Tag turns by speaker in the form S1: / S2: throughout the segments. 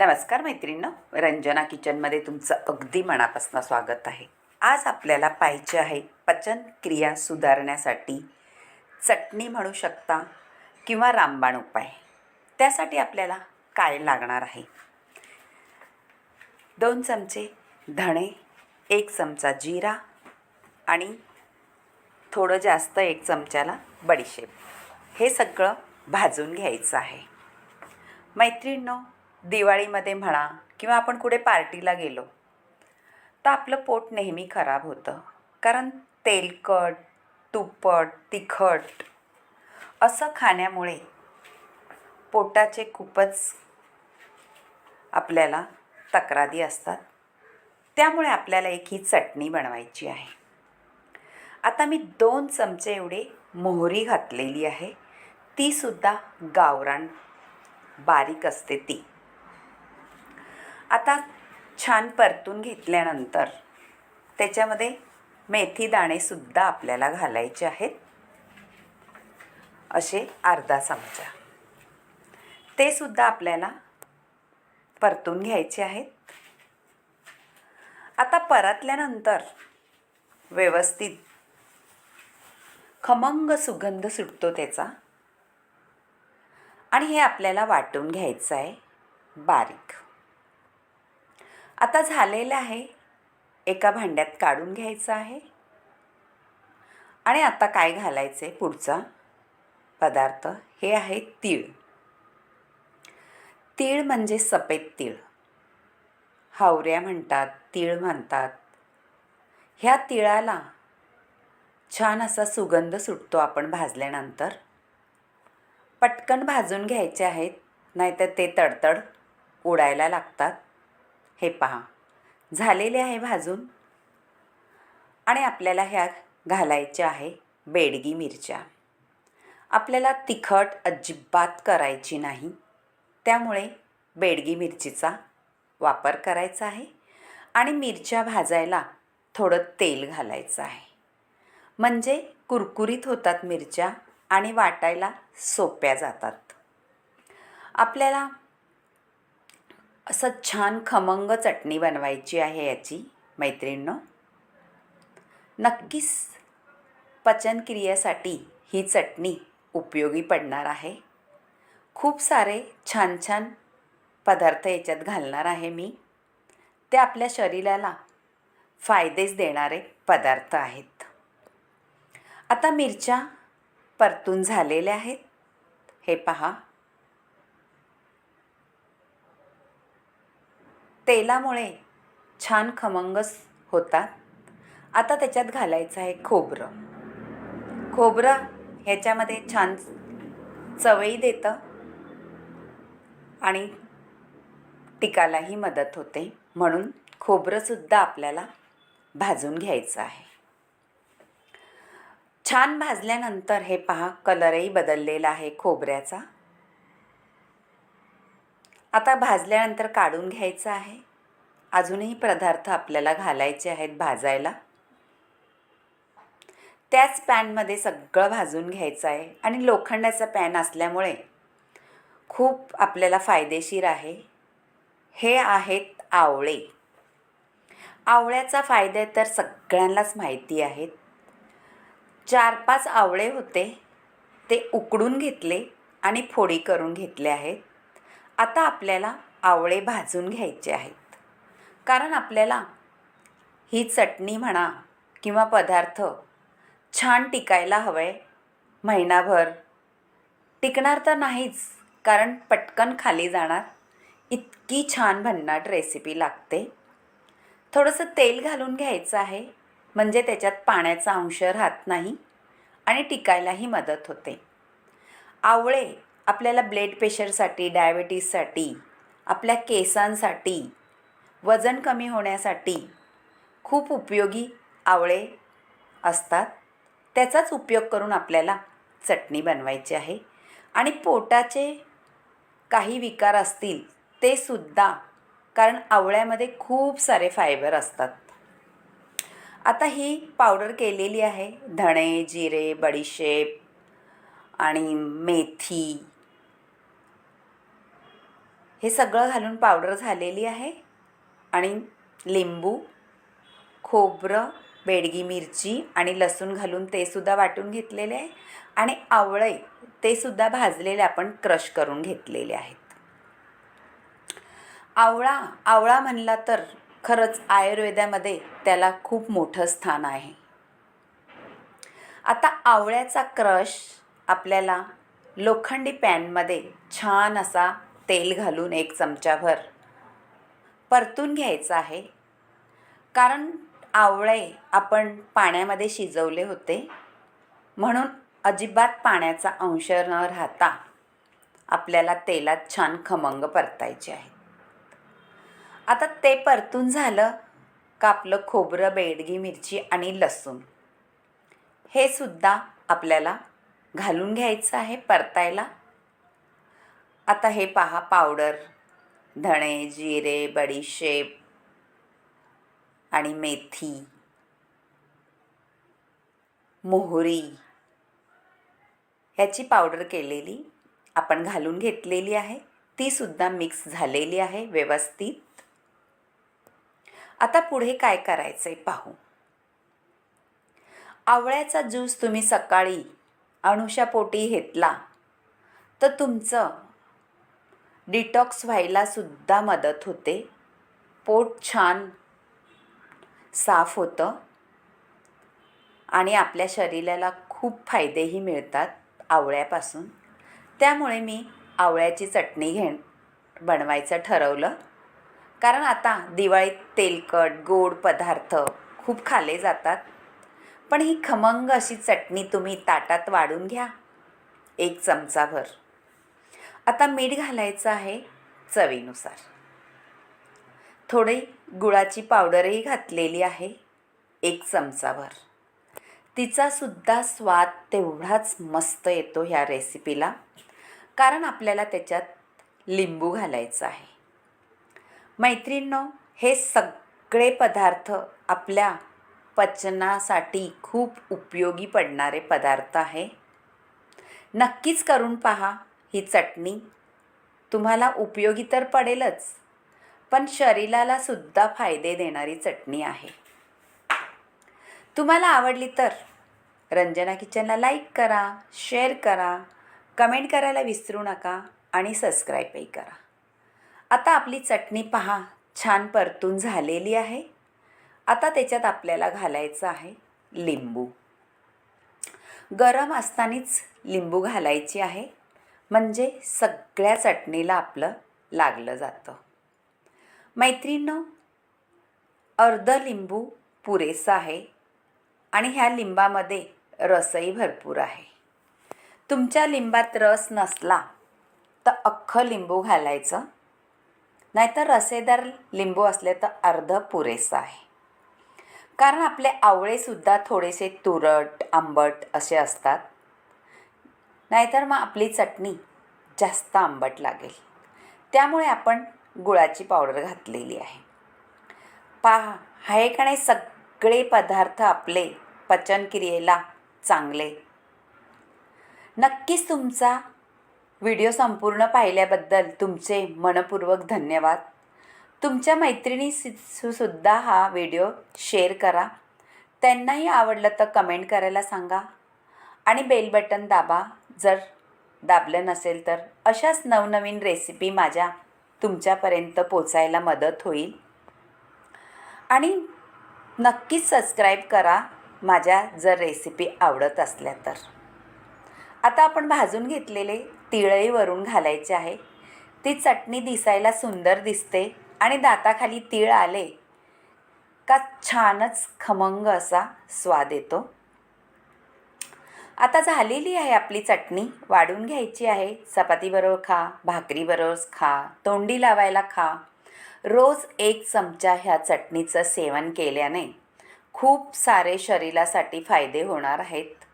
S1: नमस्कार मैत्रिणींनो रंजना किचनमध्ये तुमचं अगदी मनापासून स्वागत आहे. आज आपल्याला पाहिजे आहे पचनक्रिया सुधारण्यासाठी चटणी म्हणू शकता किंवा रामबाण उपाय. त्यासाठी आपल्याला काय लागणार आहे? दोन चमचे धणे एक चमचा जिरा आणि थोडं जास्त एक चमच्याला बडीशेप. हे सगळं भाजून घ्यायचं आहे. मैत्रिणींनो दिवाळीमध्ये म्हणा किंवा आपण कुठे पार्टीला गेलो तर आपलं पोट नेहमी खराब होतं. कारण तेलकट तुपट तिखट असं खाण्यामुळे पोटाचे खूपच आपल्याला तक्रारी असतात. त्यामुळे आपल्याला एक ही चटणी बनवायची आहे. आता मी दोन चमचे एवढे मोहरी घातलेली आहे. तीसुद्धा गावरान बारीक असते ती. आता छान परतून घेतल्यानंतर त्याच्यामध्ये मेथी दाणेसुद्धा आपल्याला घालायचे आहेत. असे अर्धा चमचा. ते सुद्धा आपल्याला परतून घ्यायचे आहेत. आता परतल्यानंतर व्यवस्थित खमंग सुगंध सुटतो त्याचा. आणि हे आपल्याला वाटून घ्यायचं आहे बारीक. आता झालेलं आहे. एका भांड्यात काढून घ्यायचं आहे. आणि आता काय घालायचं आहे पुढचा? पदार्थ. हे आहे तीळ. तीळ म्हणजे सफेद तीळ. हावऱ्या म्हणतात तीळ म्हणतात. ह्या तिळाला छान असा सुगंध सुटतो आपण भाजल्यानंतर. पटकन भाजून घ्यायचे आहेत नाहीतर ते तडतड उडायला लागतात. हे पहा. झालेले आहे भाजून. आणि आपल्याला ह्या घालायच्या आहे बेडगी मिरच्या. आपल्याला तिखट अजिबात करायची नाही. त्यामुळे बेडगी मिरचीचा वापर करायचा आहे. आणि मिरच्या भाजायला थोडं तेल घालायचं आहे. म्हणजे कुरकुरीत होतात मिरच्या आणि वाटायला सोप्या जातात. आपल्याला असं छान खमंग चटणी बनवायची आहे याची मैत्रिणींनो. नक्कीच पचनक्रियेसाठी ही चटणी उपयोगी पडणार आहे. खूप सारे छान छान पदार्थ याच्यात घालणार आहे मी. ते आपल्या शरीराला फायदेच देणारे पदार्थ आहेत. आता मिरच्या परतून झालेल्या आहेत. हे पहा. तेलामुळे छान खमंगस होतात. आता त्याच्यात घालायचं आहे खोबरं. खोबरं ह्याच्यामध्ये छान चवई देतं आणि टिकालाही मदत होते. म्हणून खोबरंसुद्धा आपल्याला भाजून घ्यायचं आहे. छान भाजल्यानंतर हे पहा कलरही बदललेला आहे खोबऱ्याचा. आता भाजल्यानंतर काढून घ्यायचं आहे. अजूनही पदार्थ आपल्याला घालायचे आहेत भाजायला. त्याच पॅनमध्ये सगळं भाजून घ्यायचं आहे आणि लोखंडाचा पॅन असल्यामुळे खूप आपल्याला फायदेशीर आहे. हे आहेत आवळे. आवळ्याचा फायदे तर सगळ्यांनाच माहिती आहेत चार पाच आवळे होते. ते उकडून घेतले आणि फोडी करून घेतले आहेत. आता आपल्याला आवळे भाजून घ्यायचे आहेत. कारण आपल्याला ही चटणी म्हणा किंवा पदार्थ छान टिकायला हवं आहे महिनाभर. टिकणार तर नाहीच कारण पटकन खाली जाणार. इतकी छान भन्नाट रेसिपी लागते. थोडंसं तेल घालून घ्यायचं आहे म्हणजे त्याच्यात पाण्याचा अंश राहत नाही आणि टिकायलाही मदत होते. आवळे आपल्याला ब्लड प्रेशरसाठी डायबिटीजसाठी आपल्या केसांसाठी वजन कमी होण्यासाठी खूप उपयोगी आवळे असतात. त्याचाच उपयोग करून आपल्याला चटणी बनवायची आहे. आणि पोटाचे काही विकार असतील ते सुद्धा कारण आवळ्यामध्ये खूप सारे फायबर असतात. आता ही पावडर केलेली आहे धणे जिरे बडीशेप आणि मेथी. हे सगळं घालून पावडर झालेली आहे. आणि लिंबू खोबरं बेडगी मिरची आणि लसूण घालून ते सुद्धा वाटून घेतलेले आहे. आणि आवळे ते सुद्धा भाजलेले आपण क्रश करून घेतलेले आहेत. आवळा आवळा म्हणला तर खरंच आयुर्वेदामध्ये त्याला खूप मोठं स्थान आहे. आता आवळ्याचा क्रश आपल्याला लोखंडी पॅनमध्ये छान असा तेल घालून एक चमचाभर परतून घ्यायचं आहे. कारण आवळे आपण पाण्यामध्ये शिजवले होते. म्हणून अजिबात पाण्याचा अंश न राहता आपल्याला तेलात छान खमंग परतायचे आहे. आता ते परतून झालं का आपलं खोबरं बेडगी मिरची आणि लसूण. हे सुद्धा आपल्याला घालून घ्यायचं आहे परतायला. आता हे पहा पावडर धणे जिरे बडीशेप आणि मेथी. मोहरी. ह्याची पावडर केलेली आपण घालून घेतलेली आहे. ती सुद्धा मिक्स झालेली आहे व्यवस्थित. आता पुढे काय करायचं आहे पाहू. आवळ्याचा ज्यूस तुम्ही सकाळी अणुशापोटी घेतला तर तुमचं डिटॉक्स व्हायलासुद्धा मदत होते. पोट छान साफ होतं. आणि आपल्या शरीराला खूप फायदेही मिळतात आवळ्यापासून. त्यामुळे मी आवळ्याची चटणी घेण बनवायचं ठरवलं. कारण आता दिवाळीत तेलकट गोड पदार्थ खूप खाल्ले जातात. पण ही खमंग अशी चटणी तुम्ही ताटात वाढून घ्या. एक चमचाभर. आता मीठ घालायचं आहे चवीनुसार. थोडी गुळाची पावडरही घातलेली आहे एक चमचाभर. तिचासुद्धा स्वाद तेवढाच मस्त येतो ह्या रेसिपीला कारण आपल्याला त्याच्यात लिंबू घालायचं आहे. मैत्रिणींनो हे सगळे पदार्थ आपल्या पचनासाठी खूप उपयोगी पडणारे पदार्थ आहे. नक्कीच करून पहा. ही चटणी. तुम्हाला उपयोगी तर पडेलच पण शरीराला सुद्धा फायदे देणारी चटणी आहे. तुम्हाला आवडली तर रंजना किचनला लाईक करा शेअर करा कमेंट करायला विसरू नका आणि सबस्क्राईबही करा. आता आपली चटणी पहा छान परतून झालेली आहे. आता त्याच्यात आपल्याला घालायचं आहे लिंबू. गरम असतानाच लिंबू घालायची आहे. म्हणजे सगळ्या चटणीला आपलं लागलं जातं. मैत्रिणं अर्ध लिंबू पुरेसा आहे आणि ह्या लिंबामध्ये रसही भरपूर आहे. तुमच्या लिंबात रस नसला तर अख्खं लिंबू घालायचं नाहीतर रसेदार लिंबू असले तर अर्ध पुरेसं आहे. कारण आपले आवळेसुद्धा थोडेसे तुरट आंबट असे असतात. नाहीतर मग आपली चटणी जास्त आंबट लागेल. त्यामुळे आपण गुळाची पावडर घातलेली आहे. पहा हे का नाही सगळे पदार्थ आपले पचनक्रियेला चांगले. नक्कीच तुमचा व्हिडिओ संपूर्ण पाहिल्याबद्दल तुमचे मनपूर्वक धन्यवाद. तुमच्या मैत्रिणी सुद्धा हा व्हिडिओ शेअर करा. त्यांनाही आवडलं तर कमेंट करायला सांगा. आणि बेल बटन दाबा. जर दाबलं नसेल तर अशाच नवनवीन रेसिपी माझ्या तुमच्यापर्यंत पोचायला मदत होईल. आणि नक्कीच सबस्क्राईब करा माझ्या जर रेसिपी आवडत असल्या तर. आता आपण भाजून घेतलेले तिळही वरून घालायचे आहे. ती चटणी दिसायला सुंदर दिसते आणि दाताखाली तीळ आले का छानच खमंग असा स्वाद येतो. आता झालेली आहे आपली चटणी. वाढून घ्यायची आहे. चपातीबरोबर खा भाकरीबरोबर खा तोंडी लावायला खा. रोज एक चमचा ह्या चटणीचं सेवन केल्याने खूप सारे शरीरासाठी फायदे होणार आहेत.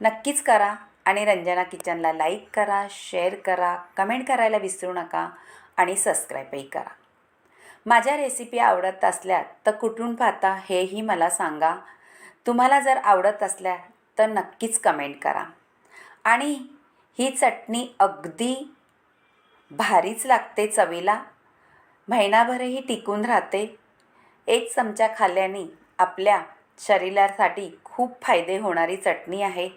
S1: नक्कीच करा आणि रंजना किचनला लाईक करा शेअर करा कमेंट करायला विसरू नका आणि सबस्क्राईबही करा. माझ्या रेसिपी आवडत असल्या तर कुठून पाहता हेही मला सांगा. तुम्हाला जर आवडत असल्या तर नक्कीच कमेंट करा. आणि ही चटणी अगदी भारीच लागते चवीला. महिनाभरही टिकून राहते. एक चमचा खाल्ल्याने आपल्या शरीरासाठी खूप फायदे होणारी चटणी आहे.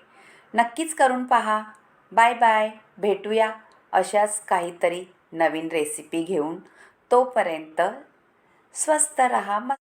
S1: नक्कीच करून पहा. Bye bye. भेटूया अशाच काहीतरी नवीन रेसिपी घेऊन. तोपर्यंत स्वस्त रहा. मग